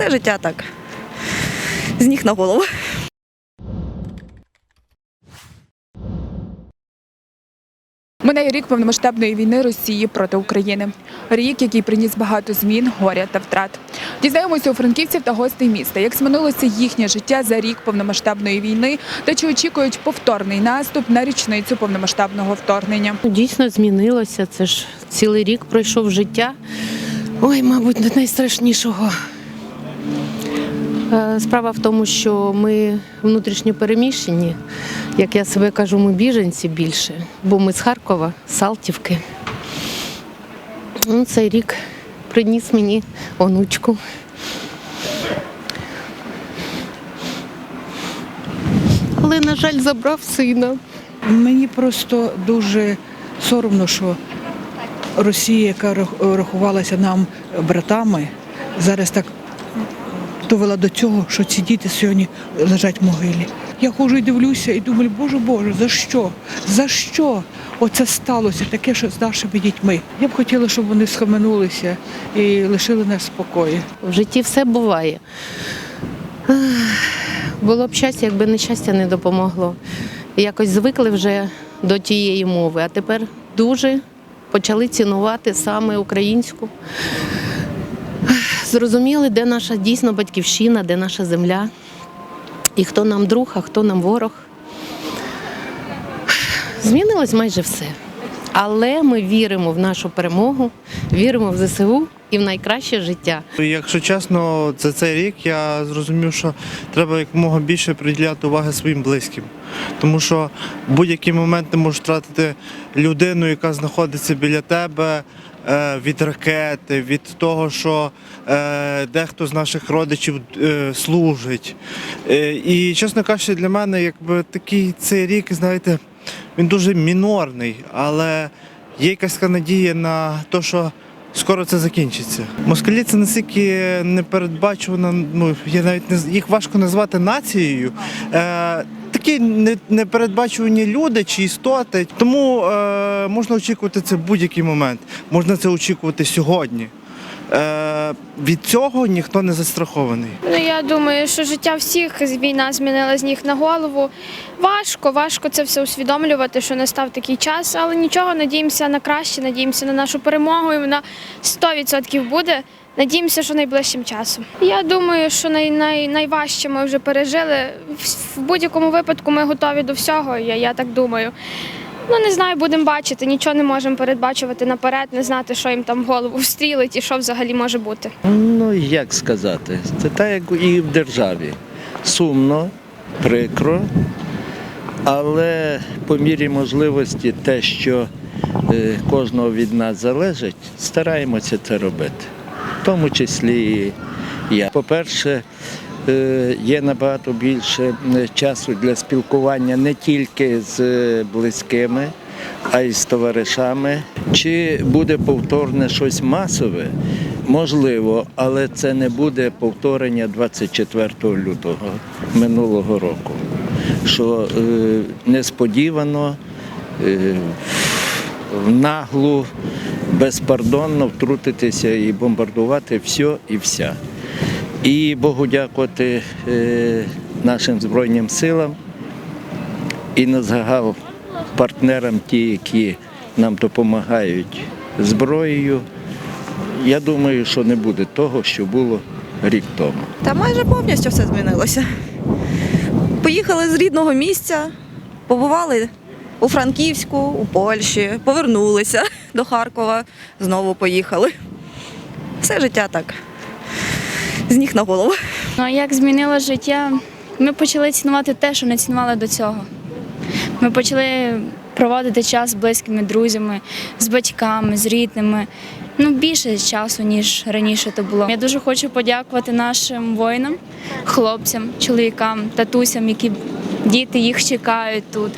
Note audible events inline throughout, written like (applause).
Все життя так. З ніг на голову. Минає рік повномасштабної війни Росії проти України. Рік, який приніс багато змін, горя та втрат. Дізнаємося у франківців та гостей міста, як змінилося їхнє життя за рік повномасштабної війни та чи очікують повторний наступ на річницю повномасштабного вторгнення. Дійсно змінилося. Це ж цілий рік пройшов життя. Ой, мабуть, не найстрашнішого. Е, Справа в тому, що ми внутрішньо переміщені, як я себе кажу, ми біженці більше, бо ми з Харкова, з Салтівки. Ну, Цей рік приніс мені онучку. Але, на жаль, забрав сина. Мені просто дуже соромно, що Росія, яка рахувалася нам братами, зараз так довела до цього, що ці діти сьогодні лежать в могилі. Я ходжу і дивлюся і думаю, боже Боже, за що? За що оце сталося таке, що з нашими дітьми? Я б хотіла, щоб вони схаменулися і лишили нас в спокої. В житті все буває. Було б щастя, якби нещастя не допомогло. Якось звикли вже до тієї мови, а тепер дуже почали цінувати саме українську. Зрозуміли, де наша дійсно батьківщина, де наша земля, і хто нам друг, а хто нам ворог. Змінилось майже все. Але ми віримо в нашу перемогу, віримо в ЗСУ і в найкраще життя. Якщо чесно, за цей рік я зрозумів, що треба якомога більше приділяти уваги своїм близьким. Тому що в будь-який момент ти можеш втратити людину, яка знаходиться біля тебе від ракети, від того, що е, дехто з наших родичів е, служить. Е, І, чесно кажучи, для мене якби такий цей рік, знаєте, він дуже мінорний, але є якась надія на те, що скоро це закінчиться. Москалі це настільки непередбачувано, ну я навіть не їх важко назвати нацією. Е, такі непередбачувані люди чи істоти. Тому е, можна очікувати це в будь-який момент. Можна це очікувати сьогодні. Е, від цього ніхто не застрахований. Ну я думаю, що життя всіх війна змінила з ніг на голову. Важко, важко це все усвідомлювати, що настав такий час, але нічого, надіємося на краще, надіємося на нашу перемогу, і вона 100% буде. Надіємося, що найближчим часом. Я думаю, що най, най, найважче ми вже пережили. В, будь-якому випадку ми готові до всього, я, я так думаю. Ну не знаю, будемо бачити. Нічого не можемо передбачувати наперед, не знати, що їм там в голову встрілить і що взагалі може бути. Ну, як сказати, це так, як і в державі. Сумно, прикро, але по мірі можливості те, що е, кожного від нас залежить, стараємося це робити. В тому числі і я. По-перше, е, є набагато більше е, часу для спілкування не тільки з е, близькими, а й з товаришами. Чи буде повторне щось масове? Можливо, але це не буде повторення 24 лютого минулого року, що несподівано, наглу, безпардонно втрутитися і бомбардувати все і вся. І Богу дякувати е, нашим Збройним силам і на загал партнерам, ті, які нам допомагають зброєю. Я думаю, що не буде того, що було рік тому. Та майже повністю все змінилося. Поїхали з рідного місця, побували у Франківську, у Польщі, повернулися (laughs) до Харкова, знову поїхали. Все життя так. З ніг на голову. Ну а як змінило життя? Ми почали цінувати те, що не цінували до цього. Ми почали проводити час з близькими друзями, з батьками, з рідними. Ну, більше часу, ніж раніше то було. Я дуже хочу подякувати нашим воїнам, хлопцям, чоловікам, татусям, які діти їх чекають тут.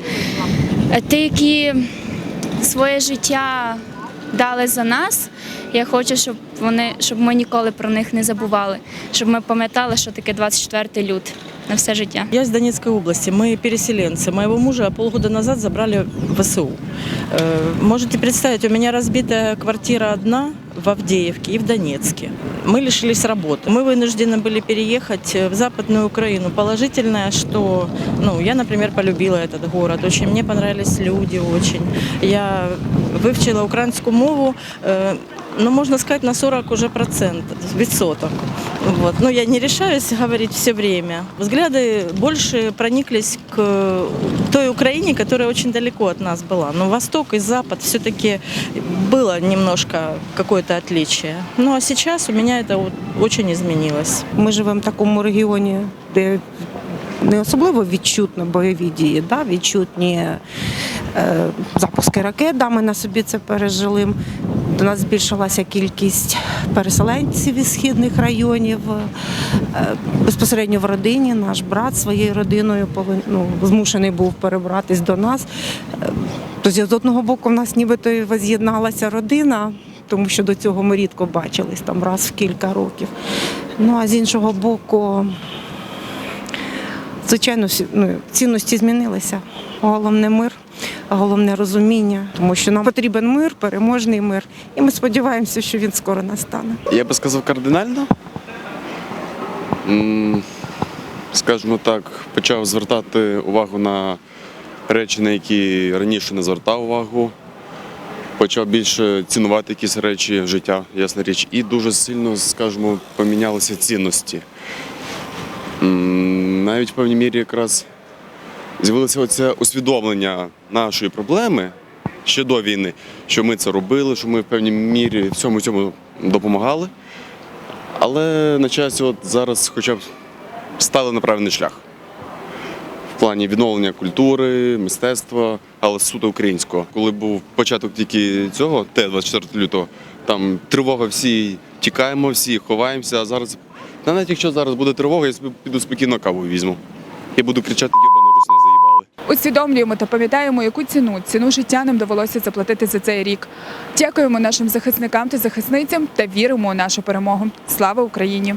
Е, Ті, які своє життя дали за нас, Я хочу, щоб вони, щоб ми ніколи про них не забували, щоб ми пам'ятали, що таке 24 лют на все життя. Я из Донецкой области, мы переселенцы. Моего мужа полгода назад забрали в ВСУ. Э, Можете представить, у меня разбитая квартира одна в Авдеевке и в Донецке. Мы лишились работы. Мы вынуждены были переехать в Западную Украину. Положительное, что ну, я, например, полюбила этот город. Очень мне понравились люди очень. Я вивчила українську мову, э, ну, можно сказать, на 40 уже процентов, відсоток. Вот. Но я не решаюсь говорить все время. Взгляды больше прониклись к той Украине, которая очень далеко от нас была. Но Восток и Запад все-таки было немножко какое-то отличие. Ну а сейчас у меня это вот очень изменилось. Ми живемо в такому регіоні, де не особливо відчутно бойові дії, да? відчутні е, запуски ракет, да, ми на собі це пережили. До нас збільшилася кількість переселенців із східних районів. Е, Безпосередньо в родині наш брат своєю родиною ну, змушений був перебратись до нас. Тобто, з одного боку, в нас нібито і воз'єдналася родина, тому що до цього ми рідко бачились там раз в кілька років. Ну а з іншого боку, звичайно, ну, цінності змінилися. Головне мир, головне розуміння, тому що нам потрібен мир, переможний мир. І ми сподіваємося, що він скоро настане. Я би сказав кардинально. Скажімо так, почав звертати увагу на речі, на які раніше не звертав увагу. Почав більше цінувати якісь речі життя, ясна річ. І дуже сильно, скажімо, помінялися цінності. Навіть в певній мірі якраз з'явилося оце усвідомлення нашої проблеми ще до війни, що ми це робили, що ми в певній мірі всьому цьому допомагали. Але на часі от зараз хоча б стали на правильний шлях в плані відновлення культури, мистецтва, але суто українського. Коли був початок тільки цього, те 24 лютого, там тривога всі тікаємо, всі ховаємося. А зараз, навіть якщо зараз буде тривога, я собі піду спокійно каву візьму. Я буду кричати. Усвідомлюємо та пам'ятаємо, яку ціну ціну життя нам довелося заплатити за цей рік. Дякуємо нашим захисникам та захисницям та віримо у нашу перемогу. Слава Україні!